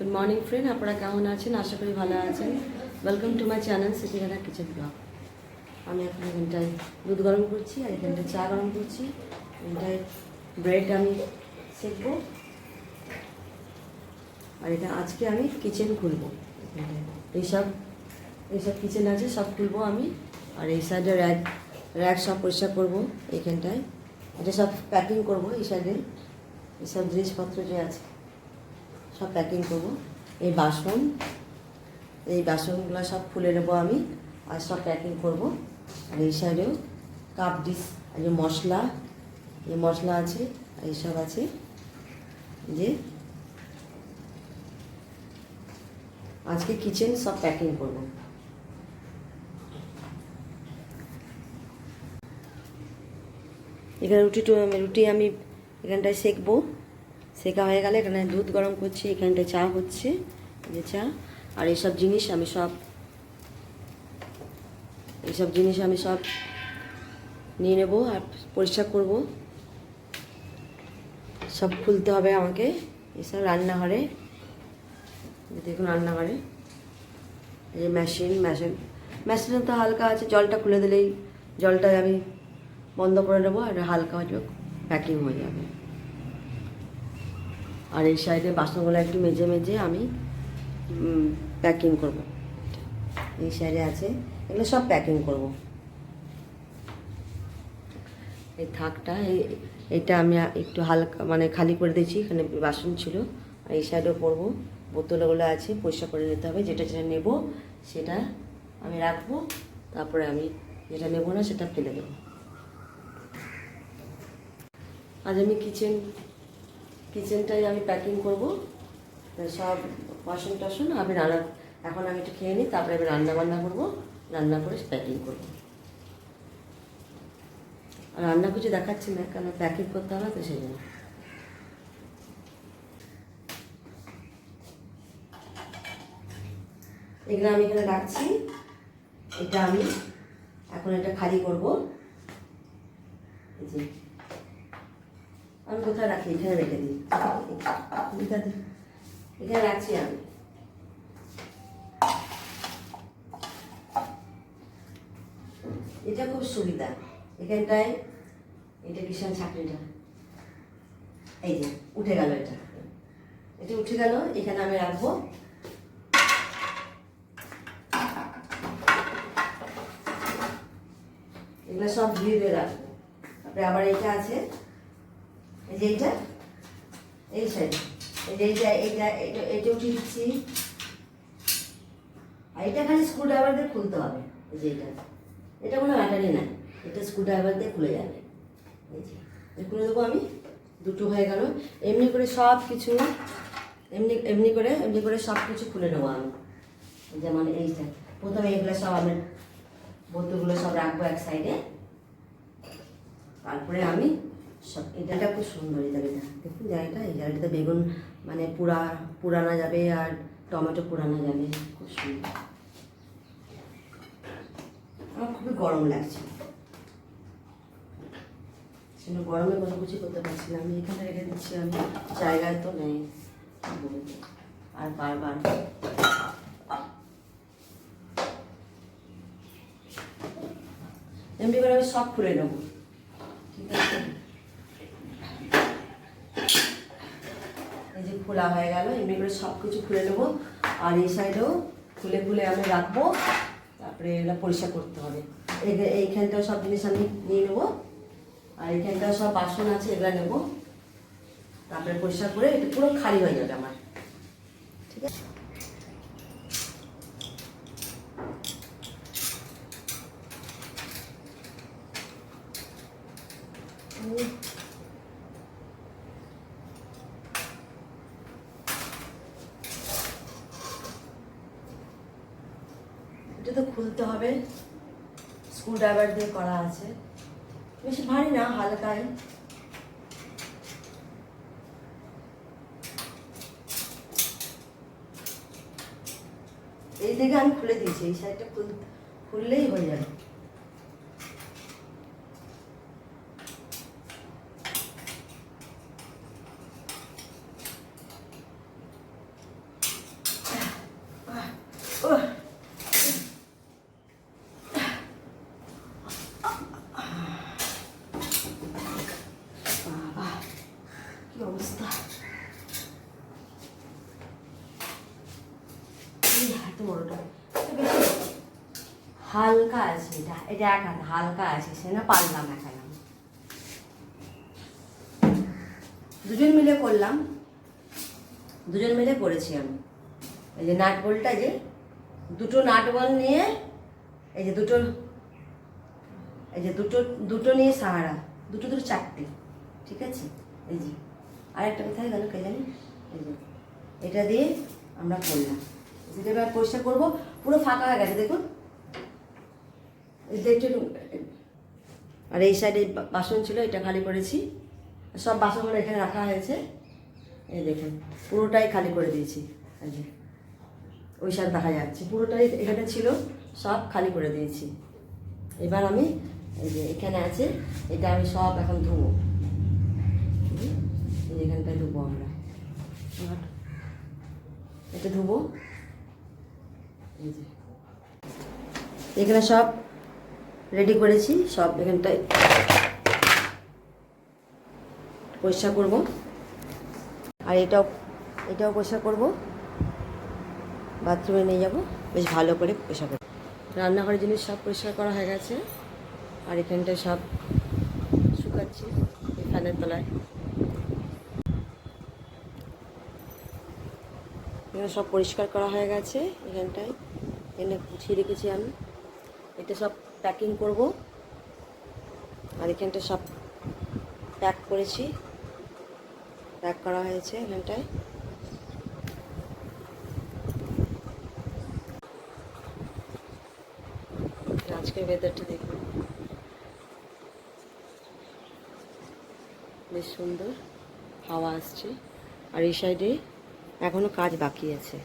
Good morning friend আপনারা কেমন আছেন? আশা করি ভালো আছেন। ওয়েলকাম টু মাই চ্যানেল সিটিগানা কিচেন ব্লগ আমি এখন এখানটায় দুধ গরম করছি আর এখানটায় চা গরম করছি। এখানটায় ব্রেড আমি সেকবো। আর এটা আজকে আমি কিচেন খুলবো। এইসব এইসব কিচেন আছে, সব খুলবো আমি। আর এই সাইডে র্যাক র্যাক সব পরিষ্কার করব এইখানটায় এটা সব প্যাকিং করব এই সাইডে এইসব জিনিসপত্র যে আছে। সব প্যাকিং করব। এই বাসন, এই বাসনগুলো সব খুলে নেব আমি, আর সব প্যাকিং করব। আর এই সাইডেও কাপ ডিস আর যে মশলা, এই মশলা আছে এইসব আছে। যে আজকে কিচেন সব প্যাকিং করব। এখানে রুটি রুটি আমি এখানটায় সেকবো। সেকা হয়ে গেলে এখানে দুধ গরম করছি, এখানটায় চা হচ্ছে যে চা। আর এইসব জিনিস আমি সব, এইসব জিনিস আমি সব নিয়ে নেব আর পরিষ্কার করব। সব খুলতে হবে আমাকে এসব রান্নাঘরে। দেখুন রান্নাঘরে। এই মেশিন মেশিন, মেশিনে তো হালকা আছে, জলটা খুলে দিলেই জলটা আমি বন্ধ করে নেব আর হালকা হয়ে প্যাকিং হয়ে যাবে। আর এই সাইডে বাসনগুলো একটু মেজে মেজে আমি প্যাকিং করব। এই সাইডে আছে, এগুলো সব প্যাকিং করব। এই থাকটা, এই, এটা আমি একটু হালকা মানে খালি করে দিয়েছি, এখানে বাসন ছিল। আর এই সাইডেও পরবো। বোতলগুলো আছে, পরিষ্কার করে নিতে হবে। যেটা যেটা নেব, সেটা আমি রাখব। তারপরে আমি যেটা নেব না, সেটা ফেলে দেবো। আজ আমি কিচেন কিচেনটাই আমি প্যাকিং করব। সব বাসন টাসন আমি রান্না, এখন আমি একটু খেয়ে নিই, তারপরে আমি রান্না বান্না করব, রান্না করে প্যাকিং করব। রান্না কিছু দেখাচ্ছি না, কেন প্যাকিং করতে হবে তো সেই জন্য। এগুলো আমি এখানে রাখছি, এটা আমি এখন এটা খালি করব। যে আমি কোথায় রাখি? এখানে রেখে দিই। এখানে রাখছি আমি। এটা খুব সুবিধা। এখানটায় এটা কিষান চাকরিটা এই যে, উঠে গেল এটা। এটা উঠে গেল, এখানে আমি রাখব। এগুলো সব ধুয়ে ধুয়ে রাখব। তারপরে আবার এটা আছে। যে এইটা এই সাইড এই যে এইটা এইটা এইটা এইটা উঠিয়ে আর এটা খালি স্ক্রু ড্রাইভার দিয়ে খুলতে হবে, এই যে এটা। এটা কোনো ব্যাটারি না, এটা স্ক্রু ড্রাইভার দিয়ে খুলে যাবে। এই যে খুলে দেবো আমি, দুটো হয়ে গেল। এমনি করে সব কিছু এমনি এমনি করে এমনি করে সব কিছু খুলে নেব আমি। যেমন এইটা প্রথমে এগুলো সব আমি, বোতলগুলো সব রাখব এক সাইডে তারপরে আমি সব, এটা খুব সুন্দর এই জায়গাটা দেখুন জায়গাটা, এই জায়গাটাতে বেগুন মানে পুরা, পুরানো যাবে আর টমেটো পুরানো যাবে, খুব সুন্দর। আমার খুবই গরম লাগছে। সেজন্য গরমে কিছু করতে পারছি না আমি এখানে রেখে দিচ্ছি আমি, জায়গায় তো নেই আর বারবার। এমনি করে আমি সব খুলে নেব ঠিক আছে এই যে খোলা হয়ে গেল। এমনি করে সব কিছু খুলে নেব। আর এই সাইডেও খুলে খুলে আমি রাখব। তারপরে এগুলো পরিষ্কার করতে হবে। এই- এইখানটাও সব জিনিস আমি নিয়ে নেব। আর এইখানটাও সব বাসন আছে, এগুলো নেব। তারপরে পরিষ্কার করে এটা পুরো খালি হয়ে যাবে আমার। ঠিক আছে? উম। এটা তো খুলতে হবে। স্ক্রু ড্রাইভার দিয়ে করা আছে। বেশি ভারী না হালকায় এই দিকে আমি খুলে দিয়েছি, এই সাইডটা খুললেই হয়ে যাবে এই এত বড়টা হালকা আছে এটা এটা এক হাত, হালকা আছে, সে না পারলাম আমি দুজন মিলে করলাম। দুজন মিলে করেছি আমি। এই যে নাট বলটা যে, দুটো নাট বল নিয়ে, এই যে দুটো, এই যে দুটো দুটো নিয়ে সাহারা, দুটো দুটো চারটে, ঠিক আছে? এই যে, আরেকটা কোথায় গেল কে জানি? এই যে, এটা দিয়ে আমরা করলাম। যেটা এবার পরিষ্কার করব, পুরো ফাঁকা হয়ে গেছে, দেখুন। যে আর এই সাইডে বাসন ছিল, এটা খালি করেছি। সব বাসনগুলো এখানে রাখা হয়েছে। এই দেখুন, পুরোটাই খালি করে দিয়েছি। এই যে, ওই সাইড দেখা যাচ্ছে। পুরোটাই এখানে ছিল, সব খালি করে দিয়েছি। এবার আমি, এই যে এখানে আছে, এটা আমি সব এখন ধুবো। এখানটায় ধুবো আমরা। এটা ধুবো। এখানে সব রেডি করেছি, সব এখানটায় পরিষ্কার করব। আর এটাও এটাও পরিষ্কার করব। বাথরুমে নিয়ে যাব, বেশ ভালো করে পরিষ্কার করব। রান্নাঘরের জিনিস সব পরিষ্কার করা হয়ে গেছে। আর এখানটায় সব শুকাচ্ছি ফ্যানের তলায়। এখানে সব পরিষ্কার করা হয়ে গেছে এখানটায়। এখানে গুছিয়ে রেখেছি আমি। এটা সব প্যাকিং করব। আর এখানটা সব প্যাক করেছি। প্যাক করা হয়েছে এখানটায়। আজকের ওয়েদারটা দেখুন। বেশ সুন্দর। হাওয়া আসছে। আর এই সাইডে এখনও কাজ বাকি আছে।